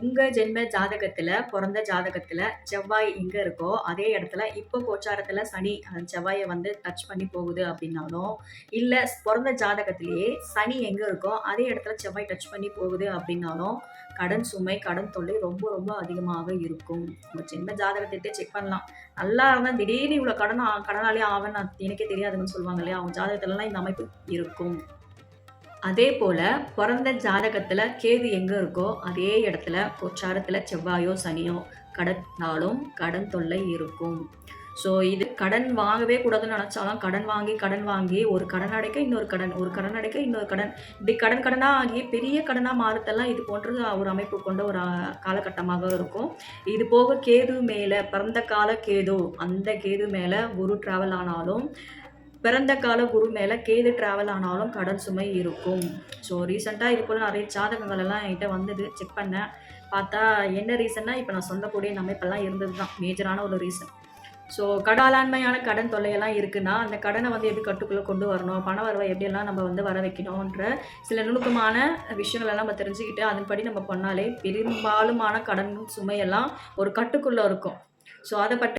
உங்கள் ஜென்ம ஜாதகத்தில் பிறந்த ஜாதகத்தில் செவ்வாய் எங்கே இருக்கோ அதே இடத்துல இப்போ கோச்சாரத்தில் சனி அந்த செவ்வாயை வந்து டச் பண்ணி போகுது அப்படின்னாலும் இல்லை பிறந்த ஜாதகத்திலேயே சனி எங்கே இருக்கோ அதே இடத்துல செவ்வாய் டச் பண்ணி போகுது அப்படின்னாலும் கடன் சுமை கடன் தொல்லை ரொம்ப ரொம்ப அதிகமாக இருக்கும். உங்கள் ஜென்ம ஜாதகத்தை செக் பண்ணலாம். நல்லா இருந்தால் திடீர்னு இவ்வளோ கடன் ஆ- ஆவன் எனக்கே தெரியாதுன்னு சொல்லுவாங்க இல்லையா? அவங்க ஜாதகத்துலலாம் இந்த அமைப்பு இருக்கும். அதே போல் பிறந்த ஜாதகத்தில் கேது எங்கே இருக்கோ அதே இடத்துல கோச்சாரத்தில் செவ்வாயோ சனியோ கடனாலும் கடன் தொல்லை இருக்கும். ஸோ இது கடன் வாங்கவே கூடாதுன்னு நினச்சாலும் கடன் வாங்கி கடன் வாங்கி ஒரு கடன் அடைக்க இன்னொரு கடன் ஒரு கடன் அடைக்க இன்னொரு கடன். இப்படி கடன் கடனாக ஆகி பெரிய கடனாக மாறத்தெல்லாம் இது போன்ற ஒரு அமைப்பு கொண்ட ஒரு காலகட்டமாக இருக்கும். இது போக கேது மேலே பிறந்த கால கேது அந்த கேது மேலே குரு ட்ராவல் ஆனாலும் பிறந்த கால குரு மேலே கேது ட்ராவல் ஆனாலும் கடன் சுமை இருக்கும். ஸோ ரீசெண்டாக இது போல் நிறைய ஜாதகங்கள் எல்லாம் என்கிட்ட வந்தது. செக் பண்ணேன். பார்த்தா என்ன ரீசன்னா இப்போ நான் சொல்லக்கூடிய இந்த அமைப்பெல்லாம் இருந்தது தான் மேஜரான ஒரு ரீசன் ஸோ கடாலாண்மையான கடன் தொல்லையெல்லாம் இருக்குன்னா அந்த கடனை வந்து எப்படி கட்டுக்குள்ளே கொண்டு வரணும்? பண வரவை எப்படியெல்லாம் நம்ம வந்து வர வைக்கணுன்ற சில நுணுக்கமான விஷயங்களெல்லாம் நம்ம தெரிஞ்சுக்கிட்டு அதன்படி நம்ம பண்ணாலே பெரும்பாலுமான கடன் சுமையெல்லாம் ஒரு கட்டுக்குள்ளே இருக்கும். ஸோ அதை பற்றி